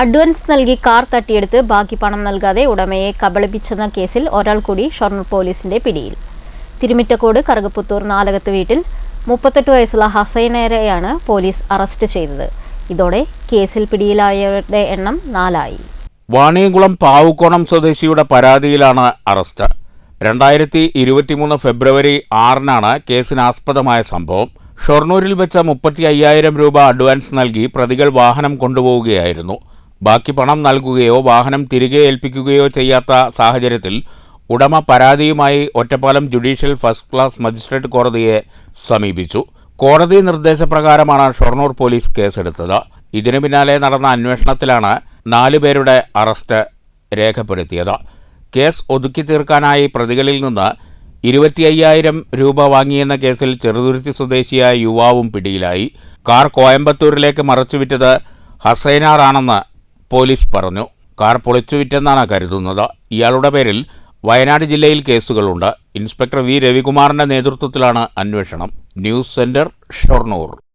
Advance നൽകി car തട്ടിയെടുത്ത് ബാക്കി പണം നൽകാതെ ഉടമയെ കബളിപ്പിച്ചെന്ന കേസിൽ ഒരാൾ കൂടി ഷൊർണൂർ പോലീസിന്റെ പിടിയിൽ. തിരുമിറ്റക്കോട് കറുകപ്പുത്തൂർ നാലകത്ത് വീട്ടിൽ മുപ്പത്തെട്ട് വയസ്സുള്ള ഹസൈനേരെയാണ് പോലീസ് അറസ്റ്റ് ചെയ്തത്. ഇതോടെ കേസിൽ പിടിയിലായവരുടെ എണ്ണം നാലായി. വാണിയംകുളം പാവുക്കോണം സ്വദേശിയുടെ പരാതിയിലാണ് അറസ്റ്റ്. രണ്ടായിരത്തി ഇരുപത്തിമൂന്ന് ഫെബ്രുവരി ആറിനാണ് കേസിനാസ്പദമായ സംഭവം. ഷൊർണൂരിൽ വെച്ച മുപ്പത്തി അയ്യായിരം രൂപ അഡ്വാൻസ് നൽകി പ്രതികൾ വാഹനം കൊണ്ടുപോവുകയായിരുന്നു. ബാക്കി പണം നൽകുകയോ വാഹനം തിരികെ ഏൽപ്പിക്കുകയോ ചെയ്യാത്ത സാഹചര്യത്തിൽ ഉടമ പരാതിയുമായി Ottapalam judicial first class magistrate കോടതിയെ സമീപിച്ചു. കോടതി നിർദ്ദേശപ്രകാരമാണ് ഷൊർണൂർ പോലീസ് കേസെടുത്തത്. ഇതിനു പിന്നാലെ നടന്ന അന്വേഷണത്തിലാണ് നാലുപേരുടെ അറസ്റ്റ് രേഖപ്പെടുത്തിയത്. കേസ് ഒതുക്കി തീർക്കാനായി പ്രതികളിൽ നിന്ന് ഇരുപത്തി അയ്യായിരം രൂപ വാങ്ങിയെന്ന കേസിൽ ചെറുതുരുത്തി സ്വദേശിയായ യുവാവും പിടിയിലായി. കാർ കോയമ്പത്തൂരിലേക്ക് മറച്ചുവിറ്റത് ഹസൈനാറാണെന്ന് പോലീസ് പറഞ്ഞു. കാർ പൊളിച്ചുവിറ്റെന്നാണ് കരുതുന്നത്. ഇയാളുടെ പേരിൽ വയനാട് ജില്ലയിൽ കേസുകളുണ്ട്. Inspector V. രവികുമാറിന്റെ നേതൃത്വത്തിലാണ് അന്വേഷണം. News centre Shoranur.